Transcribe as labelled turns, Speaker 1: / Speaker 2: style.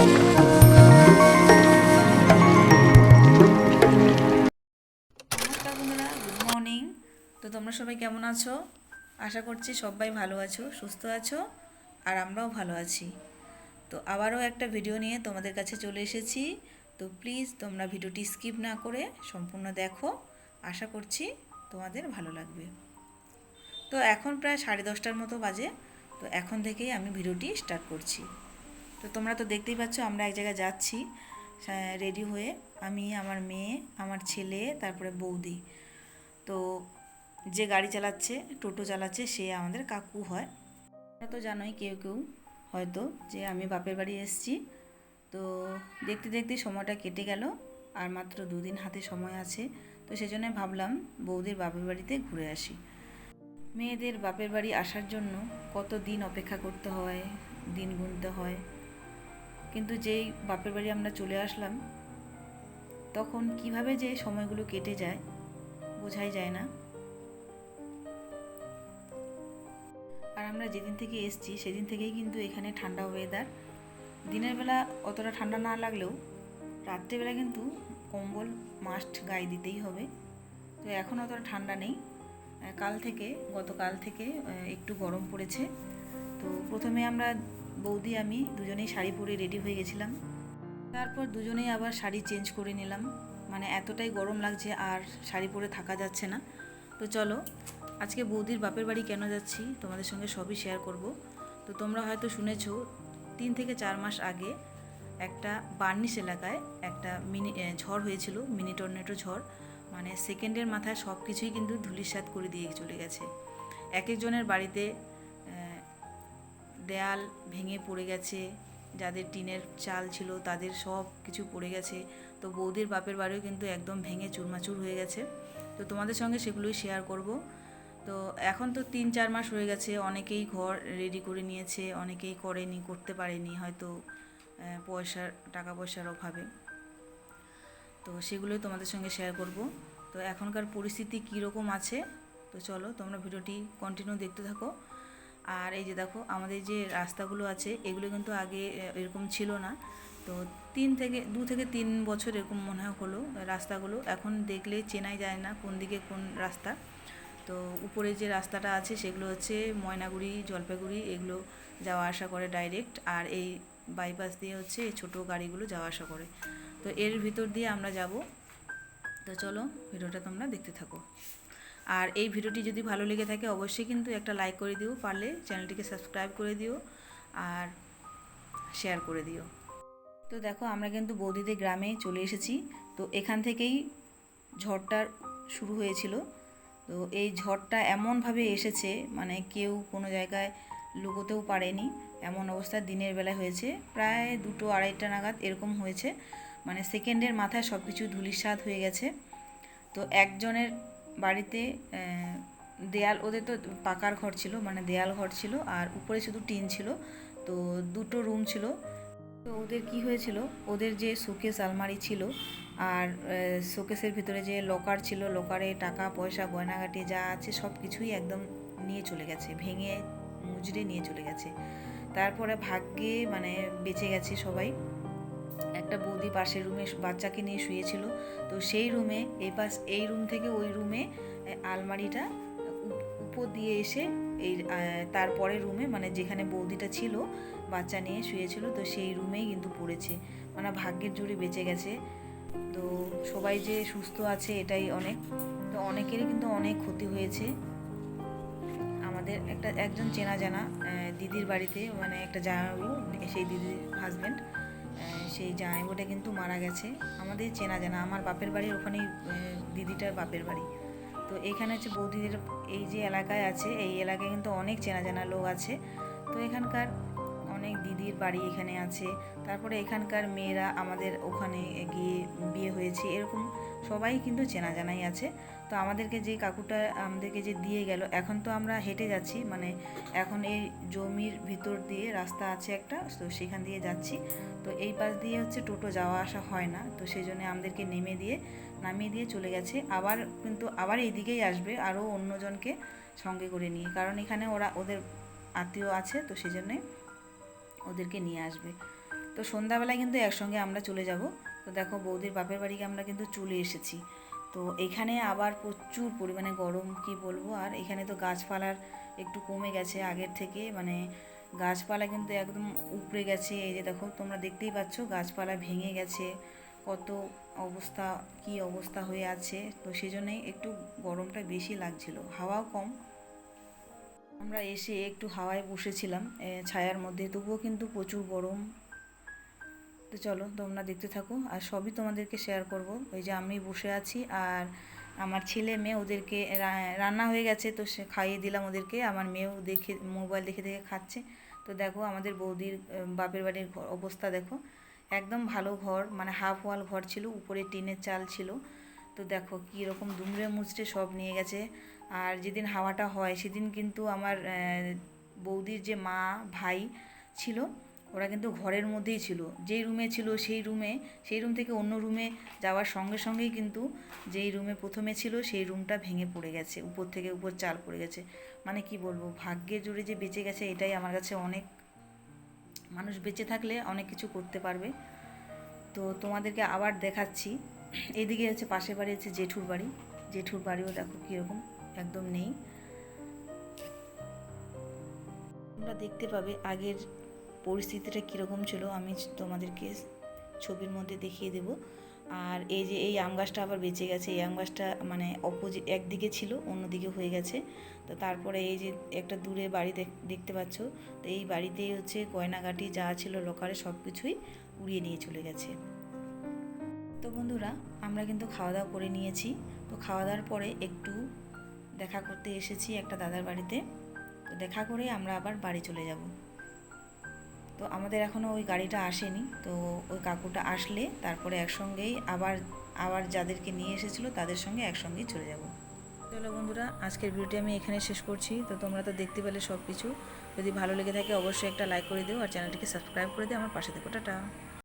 Speaker 1: নমস্কার বন্ধুরা good morning তো তোমরা সবাই কেমন আছো? আশা করছি সবাই ভালো আছো, সুস্থ আছো, আর আমরাও ভালো আছি। তো আবারও একটা ভিডিও নিয়ে তোমাদের কাছে চলে এসেছি। তো প্লিজ তোমরা ভিডিওটি স্কিপ না করে সম্পূর্ণ দেখো। আশা করছি তোমাদের ভালো লাগবে। তো এখন প্রায় সাড়ে দশটার মতো বাজে। তো এখন থেকেই আমি ভিডিওটি স্টার্ট করছি। তো তোমরা তো দেখতেই পাচ্ছ, আমরা এক জায়গায় যাচ্ছি রেডি হয়ে। আমি, আমার মেয়ে, আমার ছেলে, তারপরে বৌদি। তো যে গাড়ি চালাচ্ছে, টোটো চালাচ্ছে, সে আমাদের কাকু হয়। তো জানোই কেউ কেউ হয়তো যে আমি বাপের বাড়ি এসেছি। তো দেখতে দেখতে সময়টা কেটে গেল, আর মাত্র দুদিন হাতে সময় আছে। তো সেজন্য ভাবলাম বৌদির বাপের বাড়িতে ঘুরে আসি। মেয়েদের বাপের বাড়ি আসার জন্য কত দিন অপেক্ষা করতে হয়, দিন গুনতে হয়। কিন্তু যেই বাপের বাড়ি আমরা চলে আসলাম, তখন কীভাবে যে সময়গুলো কেটে যায়, বোঝাই যায় না। আর আমরা যেদিন থেকে এসছি, সেদিন থেকেই কিন্তু এখানে ঠান্ডা ওয়েদার দিনের বেলা অতটা ঠান্ডা না লাগলেও, রাত্রেবেলা কিন্তু কম্বল মাস্ট গায়ে দিতেই হবে। তো এখন অতটা ঠান্ডা নেই। কাল থেকে, গতকাল থেকে একটু গরম পড়েছে। তো প্রথমে আমরা বৌদি, আমি দুজনেই শাড়ি পরে রেডি হয়ে গেছিলাম। তারপর দুজনেই আবার শাড়ি চেঞ্জ করে নিলাম। মানে এতটাই গরম লাগছে আর শাড়ি পরে থাকা যাচ্ছে না। তো চলো, আজকে বৌদির বাপের বাড়ি কেন যাচ্ছি তোমাদের সঙ্গে সবই শেয়ার করব। তো তোমরা হয়তো শুনেছ, তিন থেকে চার মাস আগে একটা বার্নিশ এলাকায় একটা মিনি ঝড় হয়েছিল মিনি টর্নেটো ঝড়। মানে সেকেন্ডের মাথায় সব কিছুই কিন্তু ধুলিস্বাদ করে দিয়ে চলে গেছে। এক একজনের বাড়িতে দেয়াল ভেঙে পড়ে গেছে, যাদের টিনের চাল ছিল তাদের সব কিছু পড়ে গেছে। তো বৌদির বাপের বাড়িও কিন্তু একদম ভেঙে চুরমাচুর হয়ে গেছে। তো তোমাদের সঙ্গে সেগুলোই শেয়ার করব। তো এখন তো তিন চার মাস হয়ে গেছে, অনেকেই ঘর রেডি করে নিয়েছে, অনেকেই করেনি, করতে পারেনি হয়তো পয়সার টাকা পয়সার অভাবে। তো সেগুলোই তোমাদের সঙ্গে শেয়ার করব। তো এখনকার পরিস্থিতি কীরকম আছে? তো চলো তোমরা ভিডিওটি কন্টিনিউ দেখতে থাকো। আর এই যে দেখো, আমাদের যে রাস্তাগুলো আছে, এগুলো কিন্তু আগে এরকম ছিল না। তো তিন থেকে, দু থেকে তিন বছর এরকম মনে হয় হলো রাস্তাগুলো। এখন দেখলে চেনাই যায় না কোন দিকে কোন রাস্তা। তো উপরে যে রাস্তাটা আছে, সেগুলো হচ্ছে ময়নাগুড়ি, জলপাইগুড়ি, এগুলো যাওয়া আসা করে ডাইরেক্ট আর এই বাইপাস দিয়ে হচ্ছে এই ছোটো গাড়িগুলো যাওয়া আসা করে। তো এর ভিতর দিয়ে আমরা যাব। তো চলো, ভিডিওটা তোমরা দেখতে থাকো। আর এই ভিডিওটি যদি ভালো লেগে থাকে, অবশ্যই কিন্তু একটা লাইক করে দিও, পারলে চ্যানেলটিকে সাবস্ক্রাইব করে দিও আর শেয়ার করে দিও। তো দেখো, আমরা কিন্তু বৌদিদের গ্রামে চলে এসেছি। তো এখান থেকেই ঝড়টার শুরু হয়েছিল। তো এই ঝড়টা এমনভাবে এসেছে মানে কেউ কোনো জায়গায় লুকোতেও পারেনি। এমন অবস্থা দিনের বেলায় হয়েছে। প্রায় দুটো আড়াইটা নাগাদ এরকম হয়েছে। মানে সেকেন্ডের মাথায় সব কিছু ধুলিস্বাদ হয়ে গেছে। তো একজনের বাড়িতে দেয়াল, ওদের তো পাকার ঘর ছিল মানে দেয়াল ঘর ছিল, আর উপরে শুধু টিন ছিল, তো দুটো রুম ছিল। তো ওদের কি হয়েছিল, ওদের যে শোকেস আলমারি ছিল, আর শোকেসের ভিতরে যে লকার ছিল, লকারে টাকা, পয়সা, গয়নাগাটি যা আছে, সব কিছুই একদম নিয়ে চলে গেছে, ভেঙে, মুজড়ে নিয়ে চলে গেছে। তারপরে ভাগ্যে মানে বেঁচে গেছে সবাই। একটা বৌদি পাশের রুমে বাচ্চাকে নিয়ে শুয়েছিল। তো সেই রুমে, এই পাশ, এই রুম থেকে ওই রুমে আলমারিটা উপ- উপর দিয়ে এসে এই তারপরে রুমে মানে যেখানে বৌদিটা ছিল, বাচ্চা নিয়ে শুয়েছিল, তো সেই রুমেই কিন্তু পড়েছে। মানে ভাগ্যের জোরে বেঁচে গেছে। তো সবাই যে সুস্থ আছে এটাই অনেক। তো অনেকেরই কিন্তু অনেক ক্ষতি হয়েছে। আমাদের একটা, একজন চেনা জানা দিদির বাড়িতে মানে একটা জামাইবাবু সেই দিদির হাজব্যান্ড সেই জামাইবাবুটা কিন্তু মারা গেছে। আমাদের চেনা জানা, আমার বাপের বাড়ির ওখানেই দিদিটার বাপের বাড়ি। তো এখানে হচ্ছে বৌদিদের এই যে এলাকায় আছে, এই এলাকায় কিন্তু অনেক চেনা জানা লোক আছে। তো এখানকার অনেক দিদির বাড়ি এখানে আছে। তারপরে এখানকার মেয়েরা আমাদের ওখানে গিয়ে বিয়ে হয়েছে। এরকম সবাই কিন্তু চেনা জানাই আছে। তো আমাদেরকে যে কাকুটা আমাদেরকে যে দিয়ে গেল, এখন তো আমরা হেঁটে যাচ্ছি। মানে এখন এই জমির ভিতর দিয়ে রাস্তা আছে একটা, তো সেখান দিয়ে যাচ্ছি। তো এই পাশ দিয়ে হচ্ছে টোটো যাওয়া আসা হয় না। তো সেই জন্য আমাদেরকে নেমে দিয়ে, নামিয়ে দিয়ে চলে গেছে। আবার কিন্তু আবার এইদিকেই আসবে আরও অন্যজনকে সঙ্গে করে নিয়ে। কারণ এখানে ওরা, ওদের আত্মীয় আছে, তো সেই জন্যে ওদেরকে নিয়ে আসবে। তো সন্ধ্যাবেলায় কিন্তু একসঙ্গে আমরা চলে যাব। তো দেখো বৌদির বাপের বাড়িকে আমরা কিন্তু চলে এসেছি। তো এখানে আবার প্রচুর পরিমাণে গরম, কি বলব? আর এখানে তো গাছপালার একটু কমে গেছে আগের থেকে। মানে গাছপালা কিন্তু একদম উপড়ে গেছে। এই যে দেখো, তোমরা দেখতেই পাচ্ছ গাছপালা ভেঙে গেছে। কত অবস্থা, কি অবস্থা হয়ে আছে। তো সেই জন্যই একটু গরমটা বেশি লাগছিল। হাওয়াও কম আমরা এসে একটু হাওয়ায় বসেছিলাম ছায়ার মধ্যে, তবুও কিন্তু প্রচুর গরম। তো চলো, তোমরা দেখতে থাকো, আর সবই তোমাদেরকে শেয়ার করব। ওই যে আমি বসে আছি, আর আমার ছেলে মেয়ে ওদেরকে রান্না হয়ে গেছে, তো সে খাইয়ে দিলাম ওদেরকে। আমার মেয়েও দেখে মোবাইল দেখে দেখে খাচ্ছে। তো দেখো, আমাদের বৌদির বাপের বাড়ির অবস্থা দেখো। একদম ভালো ঘর মানে হাফ ওয়াল ঘর ছিল, উপরে টিনের চাল ছিল। তো দেখো কী রকম দুমড়ে মুচড়ে সব নিয়ে গেছে। আর যেদিন হাওয়াটা হয়, সেদিন কিন্তু আমার বৌদির যে মা, ভাই ছিল, ওরা কিন্তু ঘরের মধ্যেই ছিল। যেই রুমে ছিল সেই রুমে, সেই রুম থেকে অন্য রুমে যাওয়ার সঙ্গে সঙ্গেই কিন্তু যেই রুমে প্রথমে ছিল, সেই রুমটা ভেঙে পড়ে গেছে, উপর থেকে উপর চাল পড়ে গেছে। মানে কি বলব, ভাগ্যে জুড়ে যে বেঁচে গেছে, এটাই আমার কাছে অনেক, মানুষ বেঁচে থাকলে অনেক কিছু করতে পারবে। তো তোমাদেরকে আবার দেখাচ্ছি। এদিকে হচ্ছে পাশের বাড়ি হচ্ছে জেঠুর বাড়ি। জেঠুর বাড়িও দেখো কীরকম। একদম নেই। তোমরা দেখতে পাবে আগের পরিস্থিতিটা কীরকম ছিল, আমি তোমাদেরকে ছবির মধ্যে দেখিয়ে দেব। আর এই যে এই আম গাছটা আবার বেঁচে গেছে, এই আম গাছটা মানে অপোজিট একদিকে ছিল, অন্যদিকে হয়ে গেছে। তো তারপরে এই যে একটা দূরে বাড়ি দেখ- দেখতে পাচ্ছ, তো এই বাড়িতেই হচ্ছে গয়নাগাটি যা ছিল লকারে সব কিছুই উড়িয়ে নিয়ে চলে গেছে। তো বন্ধুরা, আমরা কিন্তু খাওয়া দাওয়া করে নিয়েছি। তো খাওয়া দাওয়ার পরে একটু দেখা করতে এসেছি একটা দাদার বাড়িতে। তো দেখা করে আমরা আবার বাড়ি চলে যাব। তো আমাদের এখনও ওই গাড়িটা আসেনি। তো ওই কাকুটা আসলে তারপরে একসঙ্গেই আবার আবার যাদেরকে নিয়ে এসেছিল তাদের সঙ্গে একসঙ্গেই চলে যাব। চলো বন্ধুরা, আজকের ভিডিওটি আমি এখানে শেষ করছি। তো তোমরা তো দেখতে পেলে সব কিছু যদি ভালো লেগে থাকে অবশ্যই একটা লাইক করে দিও আর চ্যানেলটিকে সাবস্ক্রাইব করে দিও। আমার পাশে থেকো, টাটা।